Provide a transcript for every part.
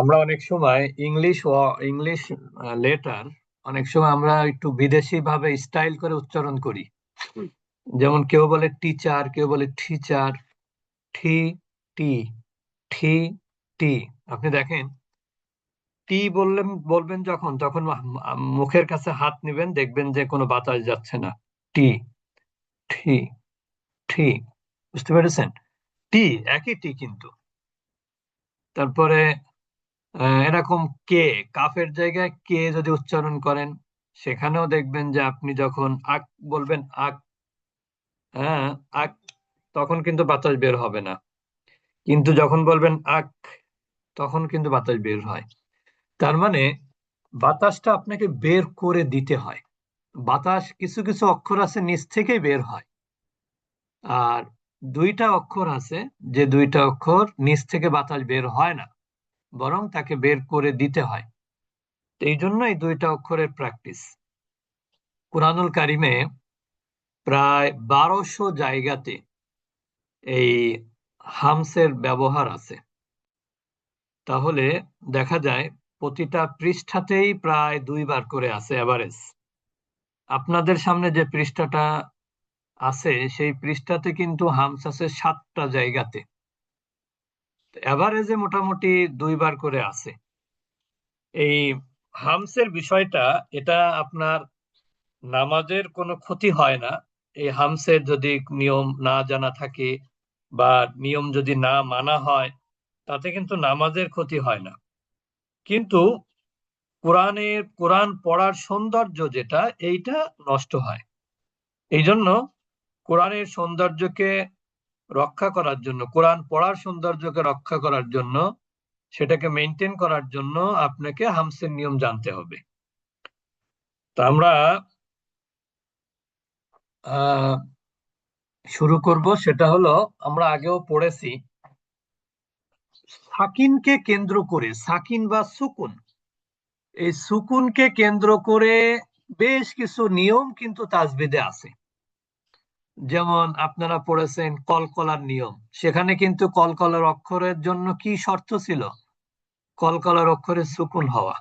আমরা অনেক সময় ইংলিশ ও ইংলিশ লেটার অনেক সময় আমরা একটু বিদেশি ভাবে স্টাইল করে উচ্চারণ করি। যেমন কেউ বলে টিচার কেউ বলে টিচার ঠি টি ঠি টি আপনি দেখেন টি বললেন বলবেন যখন তখন মুখের কাছে হাত নেবেন দেখবেন যে কোনো বাতাস যাচ্ছে না। টি ঠি ঠি বুঝতে পেরেছেন? টি একই টি কিন্তু। তারপরে এরকম কে, কাফের জায়গায় কে যদি উচ্চারণ করেন, সেখানেও দেখবেন যে আপনি যখন আক বলবেন আক হ্যাঁ আক, তখন কিন্তু বাতাস বের হবে না। কিন্তু যখন বলবেন আক, তখন কিন্তু বাতাস বের হয়। তার মানে বাতাসটা আপনাকে বের করে দিতে হয়। বাতাস কিছু কিছু অক্ষর আছে নিচ থেকেই বের হয়। আর দুইটা অক্ষর আছে যে দুইটা অক্ষর নিচ থেকে বাতাস বের হয় না। বরং তাকে বের করে দিতে হয়। এই জন্য এই দুইটা অক্ষরের প্র্যাকটিস কোরআনুল কারিমে প্রায় বারোশো জায়গাতে এই হামসের ব্যবহার আছে। তাহলে দেখা যায় প্রতিটা পৃষ্ঠাতেই প্রায় দুইবার করে আছে অ্যাভারেজ আপনাদের সামনে যে পৃষ্ঠাটা আছে, সেই পৃষ্ঠাতে কিন্তু হামস আছে সাতটা জায়গাতে। এভারেজে মোটামুটি দুইবার করে আছে। এই হামসের বিষয়টা, এটা আপনার নামাজের কোনো ক্ষতি হয় না। এই হামসের যদি নিয়ম না জানা থাকে বা নিয়ম যদি না মানা হয়, তাতে কিন্তু নামাজের ক্ষতি হয় না। কিন্তু কোরআনের, কোরআন পড়ার সৌন্দর্য যেটা, এইটা নষ্ট হয়। এই জন্য কোরআনের সৌন্দর্যকে রক্ষা করার জন্য, কোরআন পড়ার সৌন্দর্যকে রক্ষা করার জন্য, সেটাকে মেনটেন করার জন্য আপনাকে হামসের নিয়ম জানতে হবে। তা আমরা শুরু করব। সেটা হলো, আমরা আগেও পড়েছি, সাকিনকে কেন্দ্র করে, সাকিন বা সুকুন। এই সুকুনকে কেন্দ্র করে বেশ কিছু নিয়ম কিন্তু তাজবিদে আছে। যেমন আপনারা পড়েছেন কলকলার নিয়ম। সেখানে কিন্তু কলকলার অক্ষরের জন্য কি শর্ত ছিল? কলকলার অক্ষরে সুকুন হওয়া।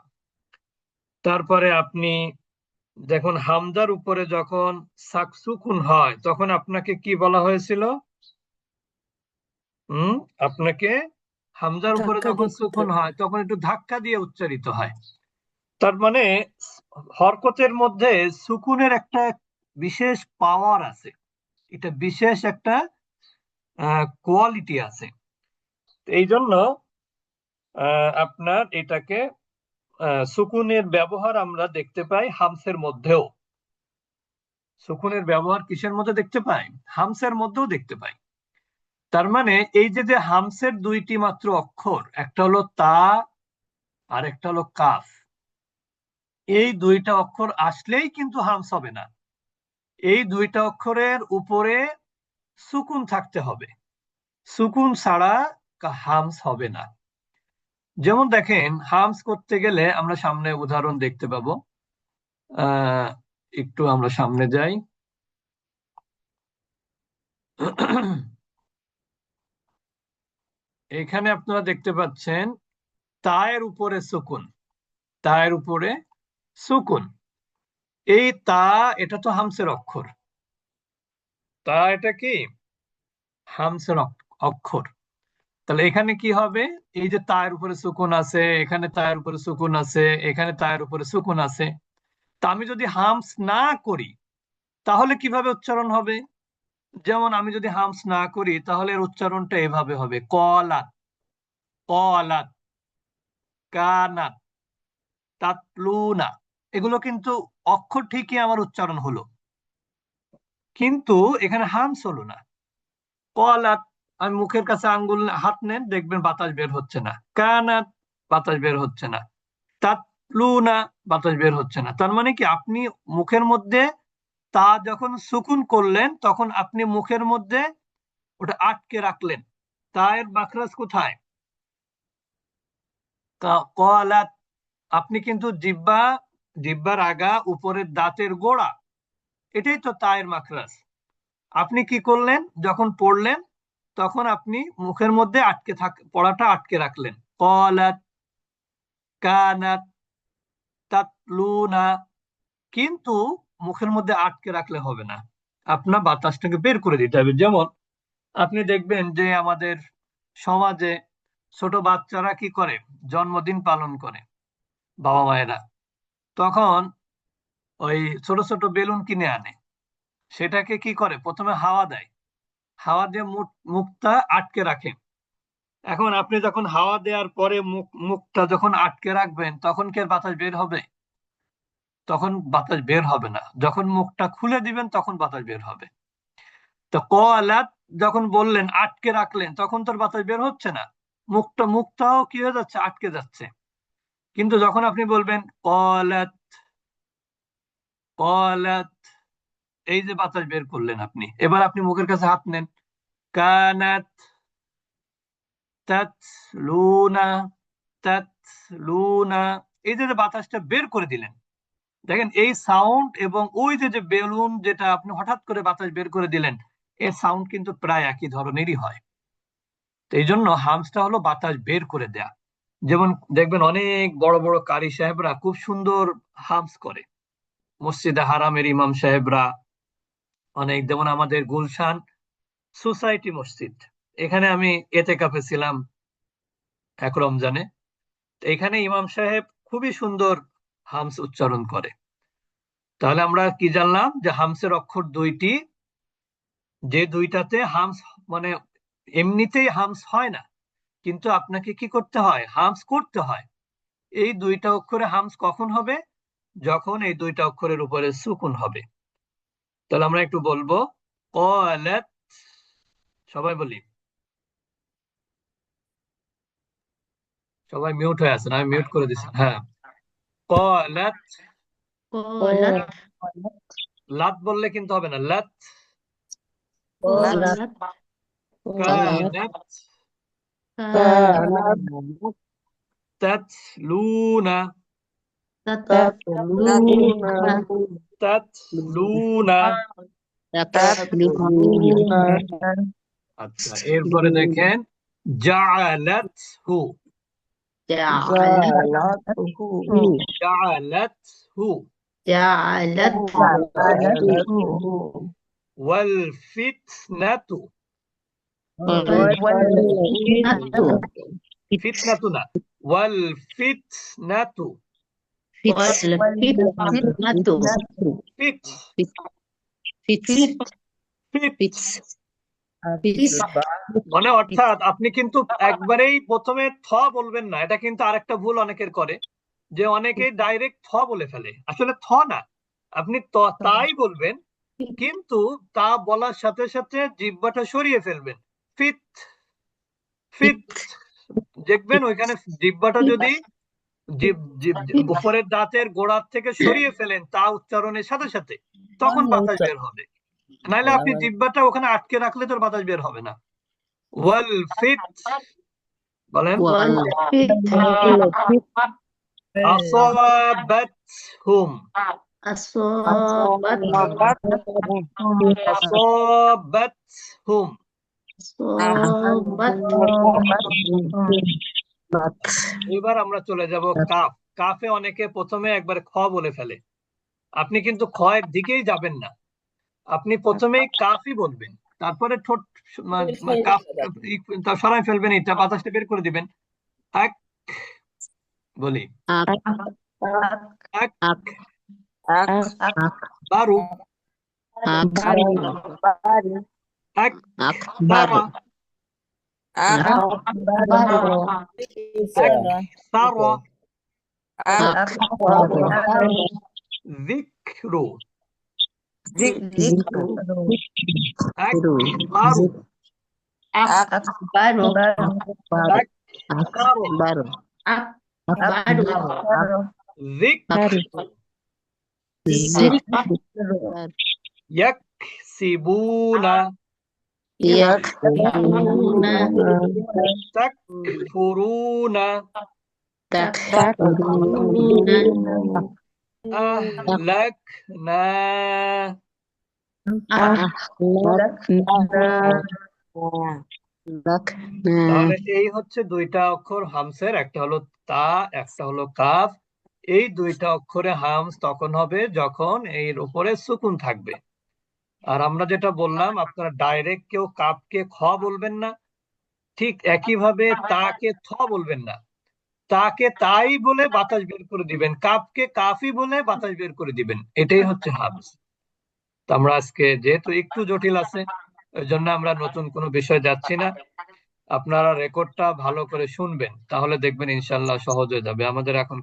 তারপরে আপনি দেখুন হামজার উপরে যখন সাকসুকুন হয় তখন আপনাকে কি বলা হয়েছিল? হম? আপনাকে হামজার উপরে যখন সুকুন হয় তখন একটু ধাক্কা দিয়ে উচ্চারিত হয়। তার মানে হরকতের মধ্যে সুকুনের একটা বিশেষ পাওয়ার আছে। এটা বিশেষ একটা কোয়ালিটি আছে। এই জন্য আপনার এটাকে সুকুনের ব্যবহার আমরা দেখতে পাই হামসের মধ্যেও। সুকুনের ব্যবহার কিসের মধ্যে দেখতে পাই? হামসের মধ্যেও দেখতে পাই। তার মানে এই যে যে হামসের দুইটি মাত্র অক্ষর, একটা হলো তা আর একটা হলো কাফ, এই দুইটা অক্ষর আসলেই কিন্তু হামস হবে না। এই দুইটা অক্ষরের উপরে সুকুন থাকতে হবে। সুকুন ছাড়া হামস হবে না। যেমন দেখেন, হামস করতে গেলে আমরা সামনে উদাহরণ দেখতে পাবো। একটু আমরা সামনে যাই। এখানে আপনারা দেখতে পাচ্ছেন, তায়ের উপরে সুকুন। তায়ের উপরে সুকুন। এই তা, এটা তো হামসের অক্ষর। তা এটা কি? হামসের অক্ষর। তাহলে এখানে কি হবে? এই যে তায়ের উপরে সুকুন আছে, এখানে তায়ের উপরে সুকুন আছে, এখানে তায়ের উপরে সুকুন আছে। তা আমি যদি হামস না করি, তাহলে কীভাবে উচ্চারণ হবে? যেমন আমি যদি হামস না করি, তাহলে এর উচ্চারণটা এভাবে হবে। কলাত কলাত কানাত তাতলুনা। এগুলো কিন্তু অক্ষর ঠিকই আমার উচ্চারণ হলো। কিন্তু এখানে হামস হলো না। কলাত, আমি মুখের কাছে আঙ্গুল হাত নেন, দেখবেন বাতাস বের হচ্ছে না। কানাত, বাতাস বের হচ্ছে না। তাতলুনা, বাতাস বের হচ্ছে না। তার মানে কি? আপনি মুখের মধ্যে তা যখন সুকুন করলেন, তখন আপনি মুখের মধ্যে ওটা আটকে রাখলেন। তায়ের বাখরাজ কোথায়? কলাত, আপনি কিন্তু জিব্বা জিব্বার আগা উপরের দাঁতের গোড়া। এটাই তো তায়ের মাখরাজ। আপনি কি করলেন? যখন পড়লেন, তখন আপনি মুখের মধ্যে আটকে থাক, পড়াটা আটকে রাখলেন। কানাত কিন্তু মুখের মধ্যে আটকে রাখলে হবে না। আপনার বাতাসটাকে বের করে দিতে হবে। যেমন আপনি দেখবেন যে আমাদের সমাজে ছোট বাচ্চারা কি করে? জন্মদিন পালন করে। বাবা মায়েরা। তখন ওই ছোট ছোট বেলুন কিনে আনে। সেটাকে কি করে? প্রথমে হাওয়া দেয়। হাওয়া দিয়ে মুখটা আটকে রাখে। এখন আপনি যখন হাওয়া দেওয়ার পরে মুখ, মুখটা যখন আটকে রাখবেন, তখন কি বাতাস বের হবে? তখন বাতাস বের হবে না। যখন মুখটা খুলে দিবেন, তখন বাতাস বের হবে। তো কলাত যখন বললেন, আটকে রাখলেন, তখন তোর বাতাস বের হচ্ছে না। মুখটা, মুখটাও কি হয়ে যাচ্ছে? আটকে যাচ্ছে। কিন্তু যখন আপনি বলবেন, কলাত কলাত, এই যে বাতাস বের করলেন আপনি, এবার আপনি মুখের কাছে হাত নেন। কানাত এই যে বাতাসটা বের করে দিলেন। দেখেন, এই সাউন্ড এবং ওই যে যে বেলুন যেটা আপনি হঠাৎ করে বাতাস বের করে দিলেন এর সাউন্ড কিন্তু প্রায় একই ধরনেরই হয়। তো এই জন্য হামসটা হলো বাতাস বের করে দেয়া। যেমন দেখবেন অনেক বড় বড় কারি সাহেবরা খুব সুন্দর হামস করে। মসজিদে হারামের ইমাম সাহেবরা, অনেক, যেমন আমাদের গুলশান সোসাইটি মসজিদ। এখানে আমি এতে কাপে ছিলাম এক রমজানে। এখানে ইমাম সাহেব খুবই সুন্দর হামস উচ্চারণ করে। তাহলে আমরা কি জানলাম যে হামসের অক্ষর দুইটি, যে দুইটাতে হামস মানে এমনিতেই হামস হয় না। কিন্তু আপনাকে কি করতে হয়? হামস করতে হয়। এই দুইটা অক্ষরে হামস কখন হবে? যখন এই দুইটা অক্ষরের উপরে সুকুন হবে। তাহলে আমরা একটু বলব কলাত সবাই বলি। সবাই মিউট হয়ে আছেন আমি মিউট করে দিচ্ছি হ্যাঁ। কলাত। লাত বললে কিন্তু হবে না। লাত। কানাত كانت তাতলুনা تتلون তাতলুনা تتلون আচ্ছা এরপরে দেখেন জাআলাত হু جعلته জাআলাত হু جعلته ওয়াল ফিতনাতু والفتنة মানে অর্থাৎ আপনি কিন্তু একবারেই প্রথমে থ বলবেন না। এটা কিন্তু আরেকটা ভুল অনেকের করে যে অনেকে ডাইরেক্ট থ বলে ফেলে। আসলে থ না। আপনি তাই বলবেন কিন্তু তা বলার সাথে সাথে জিব্বাটা সরিয়ে ফেলবেন। ফিথ ফিথ দেখবেন ওইখানে জিব্বাটা যদি উপরের দাঁতের গোড়ার থেকে সরিয়ে ফেলেন তা উচ্চারণের সাথে সাথে তখন বাতাস বের হবে নাহলে আপনি জিব্বাটা ওখানে আটকে রাখলে তোর বাতাস বের হবে না ওয়াল ফিট বলেন আসাবাত হুম আসাবাত হুম এবার আমরা চলে যাব কাফ কাফে অনেকে প্রথমে একবার খ বলে ফেলে। আপনি কিন্তু খ এর দিকেই যাবেন না। আপনি প্রথমেই কাফই বলবেন। তারপরে ঠোঁট কাফ সরাই ফেলবেন এটা বাতাসটা বের করে দিবেন। এক বলি। এক বারু এক সারা এক সারা যিকরু এক বারু এক সারু যিকরু তাহলে এই হচ্ছে দুইটা অক্ষর হামসের একটা হলো তা একটা হলো কাফ। এই দুইটা অক্ষরে হামস তখন হবে যখন এর উপরে সুকুন থাকবে। আর আমরা যেটা বললাম, আপনারা ডাইরেক্ট কেউ কাপকে খ বলবেন না। ঠিক একইভাবে তাকে থ বলবেন না। তাকে তাই বলে বাতাস বের করে দিবেন, কাপকে কাফি বলে বাতাস বের করে দিবেন, এটাই হচ্ছে হামস তো আমরা আজকে যেহেতু একটু জটিল আছে, ওই জন্য আমরা নতুন কোনো বিষয় যাচ্ছি না। আপনারা রেকর্ডটা ভালো করে শুনবেন, তাহলে দেখবেন ইনশাল্লাহ সহজ হয়ে যাবে। আমাদের এখন